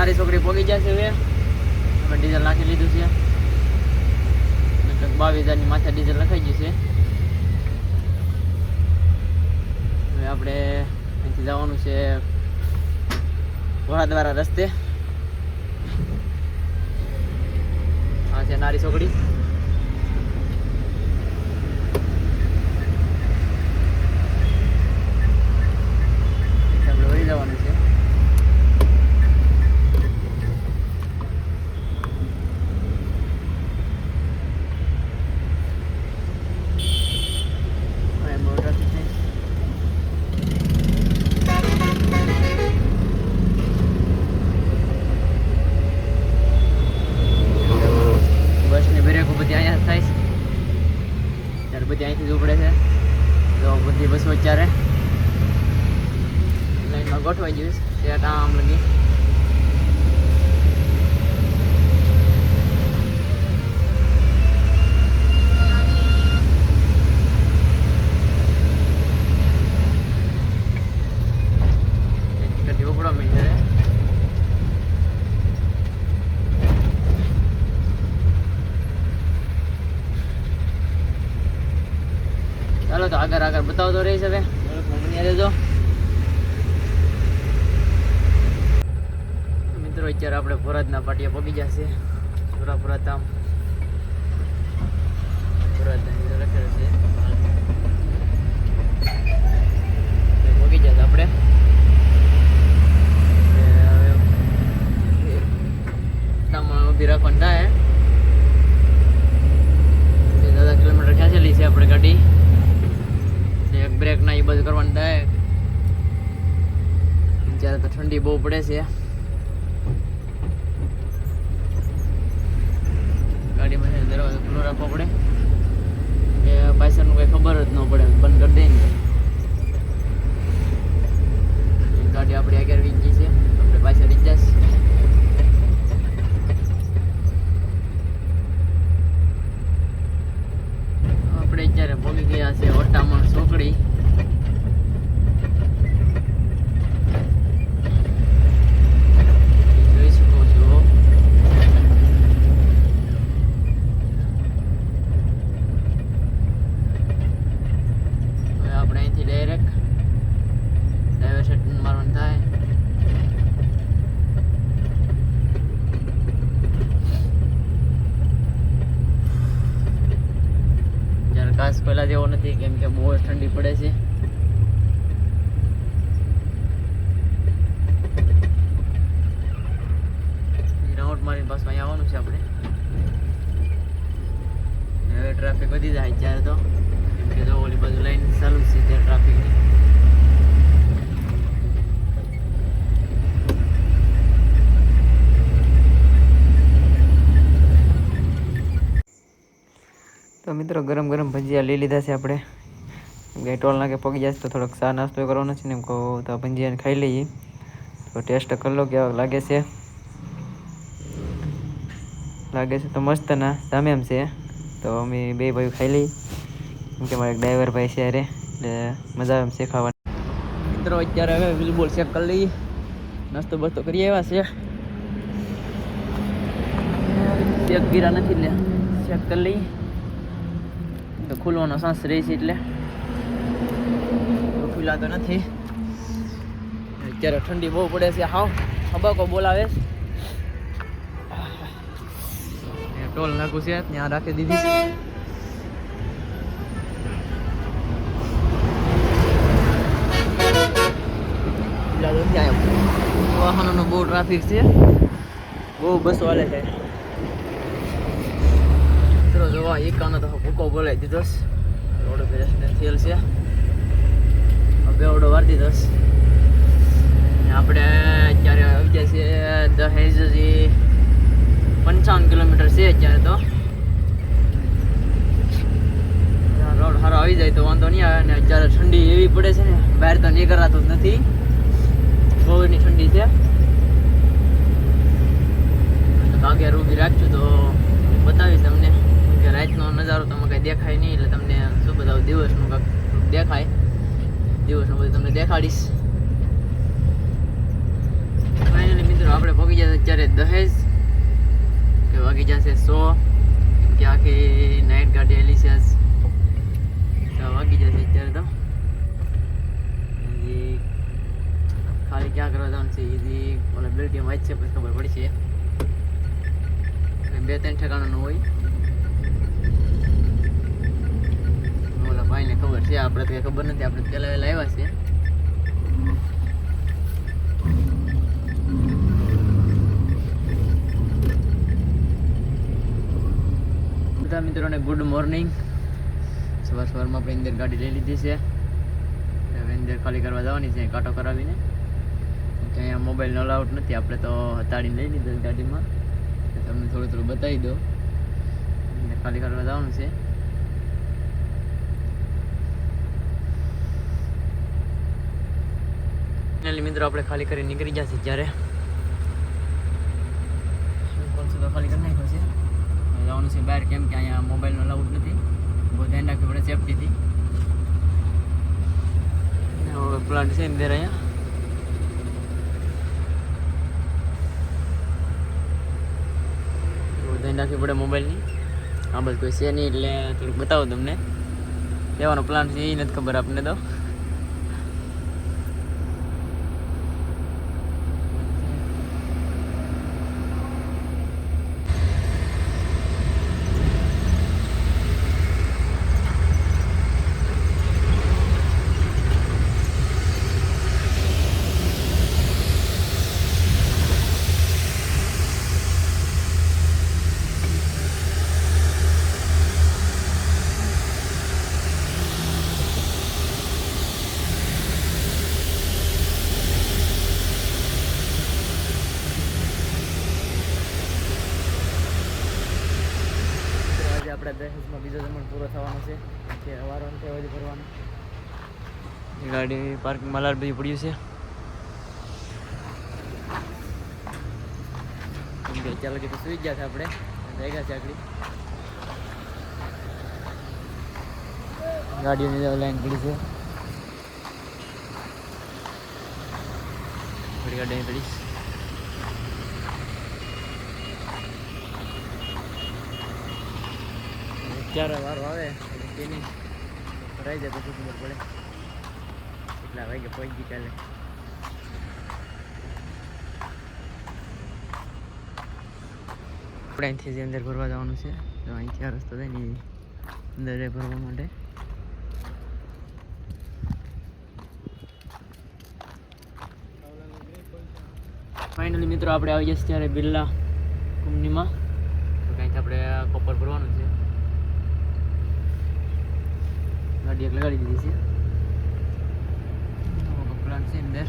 નારી છોકરી પોગી જશે હવે. અમે ડીઝલ નાખી લીધું છે. લગભગ બાવીસ હજારની માથે ડીઝલ નખાઈ ગયું છે. હવે આપણે અહીંથી જવાનું છે ઘોડાદ્વારા રસ્તે. આ છે નારી છોકરી આપણે વળી જવાનું છે હવે બહુ traffic છે. બસની બ્રેકો બધી અહીંયા જ થાય છે ત્યારે બધી અહીંથી જ ઉપડે છે તો બધી બસો અત્યારે લાઈનમાં ગોઠવાઈ જઈશ ત્યાં આમ લગી કદી ઉપડવા મળી જાય ચાલો તો આગળ આગળ બતાવતો રહીશ હવે બન્યા રહેજો મિત્રો અત્યારે આપણે પુરાતના પાટિયા પગી જશે. પૂરા ધામ પુરાતન જે લખેલું છે. પગી જશે આપણે. ઊભી રાખવાની થાય. દાદા કિલોમીટર ખેંચેલી છે આપણે ગાડી. એક બ્રેક ના એ બધું કરવાનું થાય. અત્યારે તો ઠંડી બહુ પડે છે. ગાડીમાં છે દરવાજો ખુલ્લો રાખવો પડે. કે પાછળનું કંઈ ખબર જ ન પડે બંધ કરી દે ને. ગાડી આપણી આગળ વીજ છે, આપણે પાછળ વીજ આપણે અત્યારે પહોંચી ગયા છે ઓટામણ ચોકડી જોઈ શકો છો હવે આપણે અહીંથી ડાયરેક્ટ ડાયવર્સન મારવાનું થાય જ્યારે ઘાસ પહેલા જેવો નથી કેમ કે બહુ જ ઠંડી પડે છે રાઉન્ડ મારીને પાછું અહીંયા આવવાનું છે આપણે હવે ટ્રાફિક વધી જાય અત્યારે તો. કે જો ઓલી બાજુ લાઈન ચાલુ છે ત્યાં ટ્રાફિકની તો મિત્રો ગરમ ગરમ ભજીયા લઈ લીધા છે આપણે. કે ટોલ નાકે પગી જાય તો થોડોક ચા નાસ્તો કરવાનો છે ને એમ કહું તો ભજીયાને ખાઈ લઈએ. તો ટેસ્ટ કરી લો કેવા લાગે છે. લાગે છે તો મસ્ત ના સામે એમ છે. તો અમે બે ભાઈ ખાઈ કેમ કે મારા ડ્રાઈવર ભાઈ છે અરે એટલે મજા આવે એમ શેખાવાની. મિત્રો, અત્યારે હવે બિલબોલ ચેક કરી લઈએ. નાસ્તો બસ્તો કરી આવ્યા છે. ચેક ગીરા નથી એટલે ચેક કરી લઈએ. તો ખુલવાનો સાંસ રહે છે એટલે. ખુલાતો નથી. અત્યારે ઠંડી બહુ પડે છે, હાવ. હબાકો બોલાવે છે. ટોલ નાખું છે ત્યાં રાખી દીધી છે. વાહનોનો બહુ ટ્રાફિક છે. બહુ બસો હાલે છે. મિત્રો જોવા એકાનો તો ભૂકો બોલાવી દીધો. રોડ ઉપર થયેલ છે. બેવડો વાર દીધો. આપણે અત્યારે આવી ગયા છીએ દહેજથી પંચાવન કિલોમીટર છે અત્યારે તો. રોડ સારો આવી જાય તો વાંધો નહીં આવે ને અત્યારે ઠંડી એવી પડે છે ને, બહાર તો નીકળાતું જ નથી. બહુની ઠંડી છે. ભાગ્યા રૂબી રાખજો તો બતાવીશ તમને. કે રાતનો નજારો તમે કંઈ દેખાય નહીં, એટલે તમને શું બતાવું, દિવસનું કંઈક દેખાય. દિવસનું બધું તમને દેખાડીશ. મિત્રો, આપણે પહોંચી જાય અત્યારે દહેજ. વાગી જશે સો કે આખી નાઇટ ગાડી એલી છે વાગી જશે અત્યારે તો. ખાલી ક્યાં કરવા જવાનું છે? હજી ઓલા બિલ્ડિંગ વાંચ છે, પછી ખબર પડશે. બે ત્રણ ઠેકાણાનું હોય. ઓલા ભાઈને ખબર છે, આપણે તો ખબર નથી. આપણે પહેલાં વહેલા આવ્યા છે બધા મિત્રોને ગુડ મોર્નિંગ સવાર સવારમાં આપણે ઇન્દર ગાડી લઈ લીધી છે. હવે ઇન્દર ખાલી કરવા જવાની છે, કાંટો કરાવીને. અહીંયા મોબાઈલ નો નથી, આપણે તો હતાડીને લઈ લીધો ગાડીમાં. તમને થોડું થોડું બતાવી દો ખાલી કરવા જવાનું છે. મિત્રો, આપણે ખાલી કરી નીકળી ગયા છીએ જ્યારે કોલસો તો ખાલી કરી નાખ્યો છે હવે જવાનું છે બહાર કેમ કે અહીંયા મોબાઈલનો અલાઉડ નથી. બહુ ધ્યાન રાખવું પડે સેફટીથી હવે પ્લાન્ટ છે અંદર અહીંયા. ધ્યાન રાખવી પડે મોબાઈલની. આ બસ કોઈ છે નહીં એટલે થોડુંક બતાવો તમને. લેવાનો પ્લાન છે એ નથી ખબર આપણને તો આજે આપણા દહેજમાં બીજો જમણ પૂરો થવાનો છે. કે વારો અંતે અવાજ ભરવાનો. ગાડી પાર્કિંગમાં લાલ બધું પડ્યું છે. કે અત્યાર લગી તો સુઈ ગયા છે આપણે. ભેગા છે આગળ. ગાડીઓની લાઈન પડી છે. ગાડી પડી. ક્યારે વારો આવે એટલે તેની રહી જાય પછી ખબર પડે. કેટલા વાગે પહોંચી કાલે. આપણે અહીંથી જે અંદર ભરવા જવાનું છે, તો અહીંથી આ રસ્તો થાય ને અંદર ભરવા માટે. ફાઇનલી મિત્રો, આપણે આવી જશે ત્યારે બિરલા કંપનીમાં તો કંઈક આપણે કોપર ભરવાનું છે. ગાડી એક લગાડી દીધી છે. પ્લાન છે અંદર.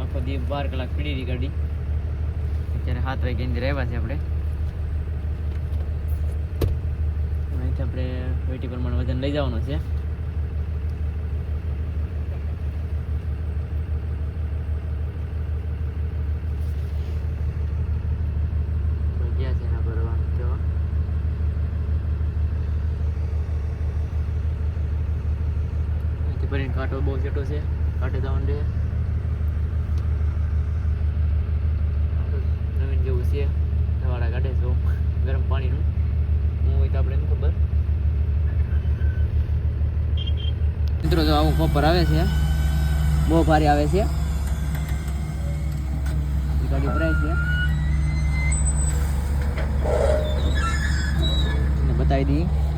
આખો દી બાર કલાક પીડી હતી ગાડી. અત્યારે સાત વાગે અંદર આવ્યા છે આપણે. અહીંથી આપણે વેટી પ્રમાણે વજન લઈ જવાનું છે કોઈ ગયા છે એના ભરવાનું કેવા અહીંથી ભરીને કાંટો બહુ છેટો છે. કાંટે જવાનું છે. નવીન જેવું છે. ધવાડા કાઢે છે ગરમ પાણીનું. હું હોય તો આપણે એમ ખબર. મિત્રો જો આવું કોપર આવે છે. બહુ ભારે આવે છે. ગાડી ભરાય છે. બતાવી દઈએ.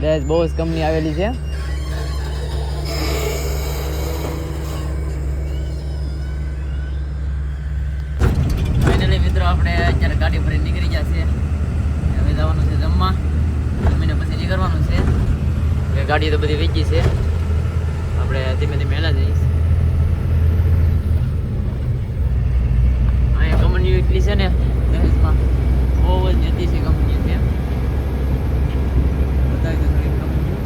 દસ બોસ કંપની આવેલી છે. ગાડી ભરીને નીકળી ગયા છે જમવા. જમીને પછી નીકળવાનું છે કે ગાડી તો બધી વેચી છે. આપણે ધીમે ધીમે હેલા જઈશ. અહીંયા કંપનીઓ એટલી છે ને દહેજમાં બહુ જ જતી છે કંપનીઓ છે બતાવી દો થોડીક કંપનીઓ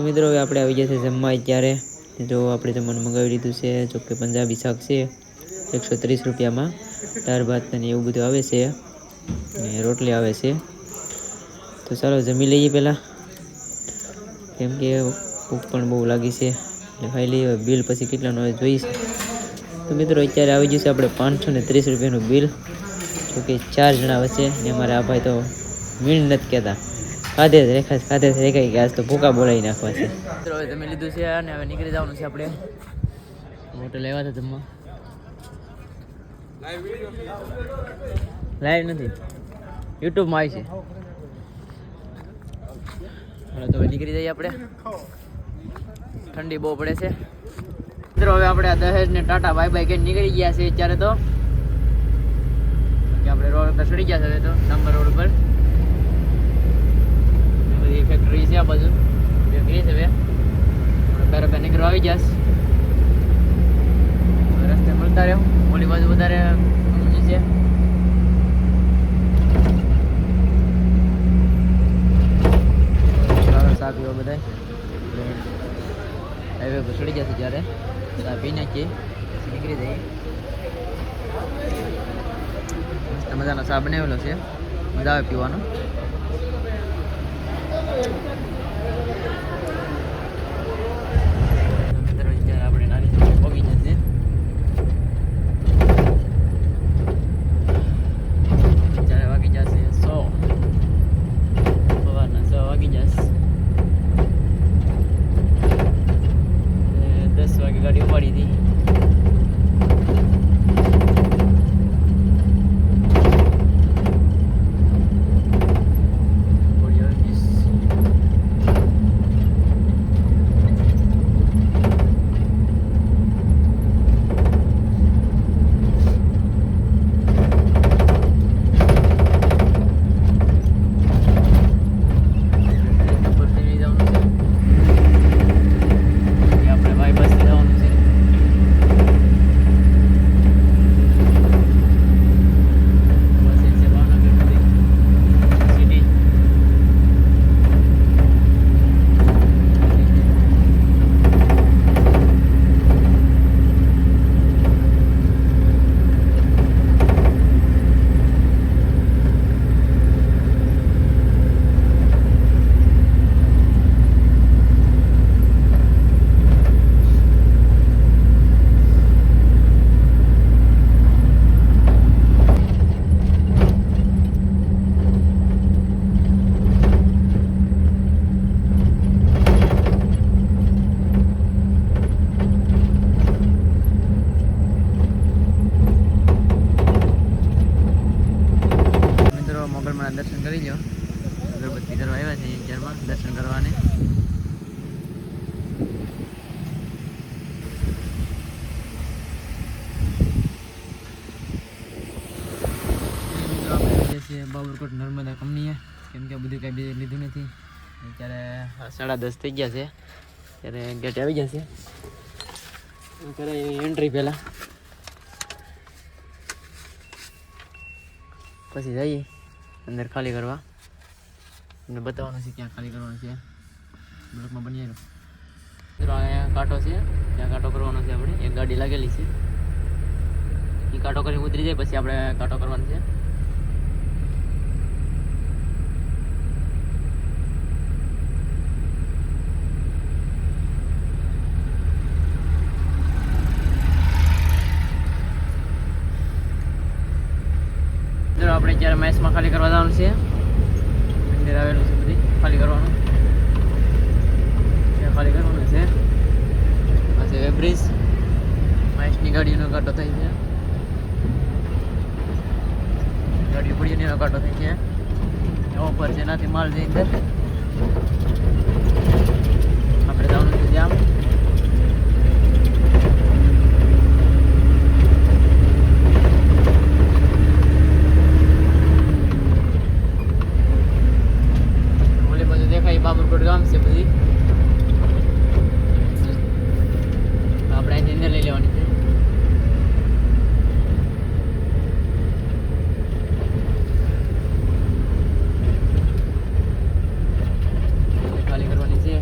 તો મિત્રો, હવે આપણે આવી જશે જમવા અત્યારે. જો આપણે જમવાનું મંગાવી લીધું છે, જો કે પંજાબી શાક છે, એકસો ત્રીસ રૂપિયામાં. દાળ ભાત અને એવું બધું આવે છે. ને રોટલી આવે છે. તો ચાલો, જમી લઈએ પહેલાં. કેમ કે ભૂખ પણ બહુ લાગી છે. એટલે ખાઈ લઈએ બિલ પછી કેટલાનું હવે જોઈશ. તો મિત્રો, અત્યારે આવી જશે આપણે પાંચસો ને ત્રીસ રૂપિયાનું બિલ જો કે ચાર જણા વચ્ચે ને અમારે આ ભાઈ તો મીણ નથી કહેતા. ખાધે જ રેખા ખાધે જ રેખાઈ ગયા તો ભૂકા બોલાવી નાખવા છે. હવે તમે લીધું છે અને હવે નીકળી જવાનું છે આપણે હોટલ આવ્યા હતા જમવા. લાઈવ નથી. યુટ્યુબમાં આવી છે. હાલો, તો હવે નીકળી જઈએ આપણે. ઠંડી બહુ પડે છે. મિત્રો, હવે આપણે આ દહેજ ને ટાટા બાય બાય કે નીકળી ગયા છે અત્યારે તો. આપણે રોડ પર ચડી ગયા છે હવે તો નંબર રોડ પર એ બધી ફેક્ટરી છે આ બાજુ ફેક્ટરી છે હવે આપણે બરાબર નીકળવા આવી જશ રસ્તે મળતા રહ્યો ઓલી બાજુ વધારે ઊંચી છે ચાલો ચા પીવા બધા હાઈવે પર ચડી જશે જ્યારે ચા પી નાખીએ પછી નીકળી જઈએ મસ્ત મજાનો ચા બનાવેલો છે મજા આવે પીવાનો મિત્રો દર્શન કરી લો અગરબત્તી કરવા આવ્યા છે અત્યારમાં દર્શન કરવાને. બાબરકોટ નર્મદા કંપનીએ. કેમ કે બધું કાંઈ બીજું લીધું નથી. અત્યારે સાડા દસ થઈ ગયા છે. ત્યારે ગેટ આવી ગયા છે. કરે એન્ટ્રી પહેલાં. પછી જઈએ. અંદર ખાલી કરવા. તમને બતાવવાનું છે ક્યાં ખાલી કરવાનું છે. બ્લોકમાં બની મિત્રો અહીંયા કાંટો છે. ત્યાં કાંટો કરવાનો છે આપણે. એક ગાડી લાગેલી છે. એ કાંટો કરીને ઉતરી જાય, પછી આપણે કાંટો કરવાનો છે. મિત્રો આપણે જ્યારે મેચમાં ખાલી કરવા જવાનું છે. મંદિર આવેલું છે બધી, ખાલી કરવાનું. ત્યાં ખાલી કરવાનું છે. આ છે વેબ્રિજ મહેશની ગાડીનો કાંટો થાય છે. ગાડી પડી એનો કાંટો થાય છે. એવો પર છે એનાથી માલ જઈ અંદર આપણે જવાનું છે જામ ઓલી બાજુ દેખાય બાબરકોટ ગામ છે બધી આપણે અહીંથી અંદર લઈ લેવાની છે ખાલી કરવાની છે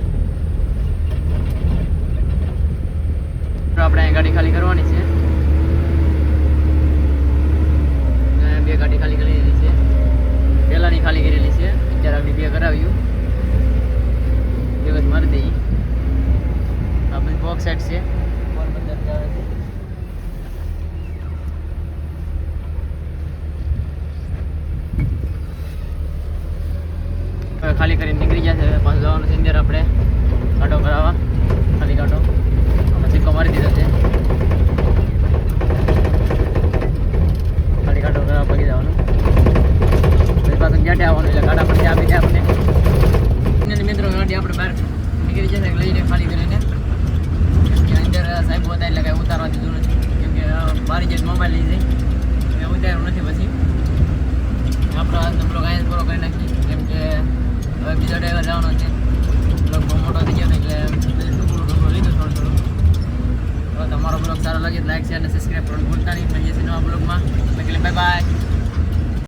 ખાલી કરીને નીકળી ગયા છે હવે પાછું જવાનું છે અંદર આપણે કાંટો કરાવવા ખાલી કાંટો આપણે સિક્કો મારી દીધો છે ખાલી કાંટો કરાવવા પગી જવાનું પછી પાછું ગેટે આવવાનું એટલે ગાડા પછી આપી